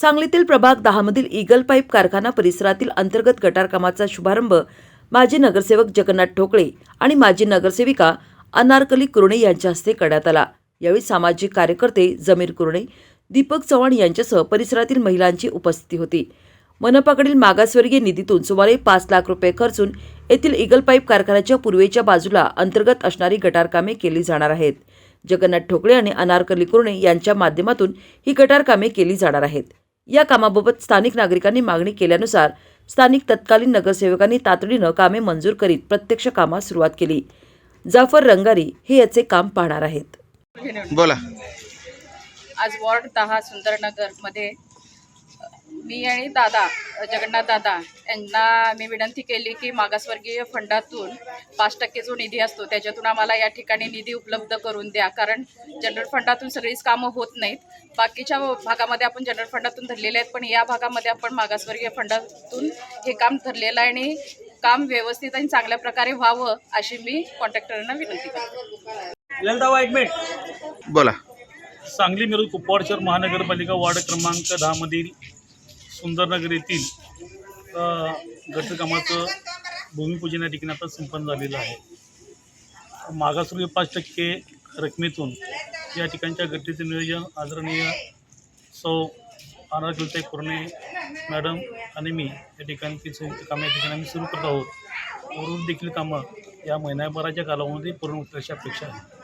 सांगलीतील प्रभाग दहामधील eagle pipe कारखाना परिसरातील अंतर्गत गटार कामाचा शुभारंभ माजी नगरसेवक जगन्नाथ ठोकळे आणि माजी नगरसेविका अनारकली कुरणे यांच्या हस्ते करण्यात आला. यावेळी सामाजिक कार्यकर्ते जमीर कुरणे दीपक चव्हाण यांच्यासह परिसरातील महिलांची उपस्थिती होती. मनपाकडील मागासवर्गीय निधीतून सुमारे पाच लाख रुपये खर्चून येथील इगल पाईप कारखान्याच्या पूर्वेच्या बाजूला अंतर्गत असणारी गटारकामे केली जाणार आहेत. जगन्नाथ ठोकळे आणि अनारकली कुरणे यांच्या माध्यमातून ही गटारकामे केली जाणार आहेत. या कामाबाबत स्थानिक नागरिकांनी मागणी केल्यानुसार स्थानिक तत्कालीन नगरसेवकांनी तातडीनं कामे मंजूर करीत प्रत्यक्ष कामास सुरुवात केली. जाफर रंगारी हे याचे काम पाहणार आहेत. बोला. आज वॉर्ड दहा सुंदरनगरमध्ये अ, मी आणि दादा जगन्नाथ दादा यांना मी विनंती केली की मागासवर्गीय फंडातून पाच टक्के जो निधी असतो त्याच्यातून आम्हाला या ठिकाणी निधी उपलब्ध करून द्या. कारण जनरल फंडातून सगळीच कामं होत नाहीत. बाकीच्या भागामध्ये आपण जनरल फंडातून धरलेले आहेत पण या भागामध्ये आपण मागासवर्गीय फंडातून हे काम धरलेलं आहे आणि काम व्यवस्थित आणि चांगल्या प्रकारे व्हावं अशी मी कॉन्ट्रॅक्टरांना विनंती करते. ललिताबा एक मिनिट. बोला. सांगली मिरज कुपवाड शहर महानगरपालिका वार्ड क्रमांक दहामधील सुंदरनगर येथील घटकामाचं भूमिपूजन या ठिकाणी आता संपन्न झालेलं आहे. मागासवर्गीय पाच टक्के रकमेतून या ठिकाणच्या गटीचे नियोजन आदरणीय सौ अनारकलताई कुर्णे मॅडम आणि मी या ठिकाणची संयुक्त कामं या ठिकाणी आम्ही सुरू करत आहोत. वरून देखील कामं या महिन्याभराच्या कालावधीमध्ये पूर्ण होण्याची अपेक्षा आहे.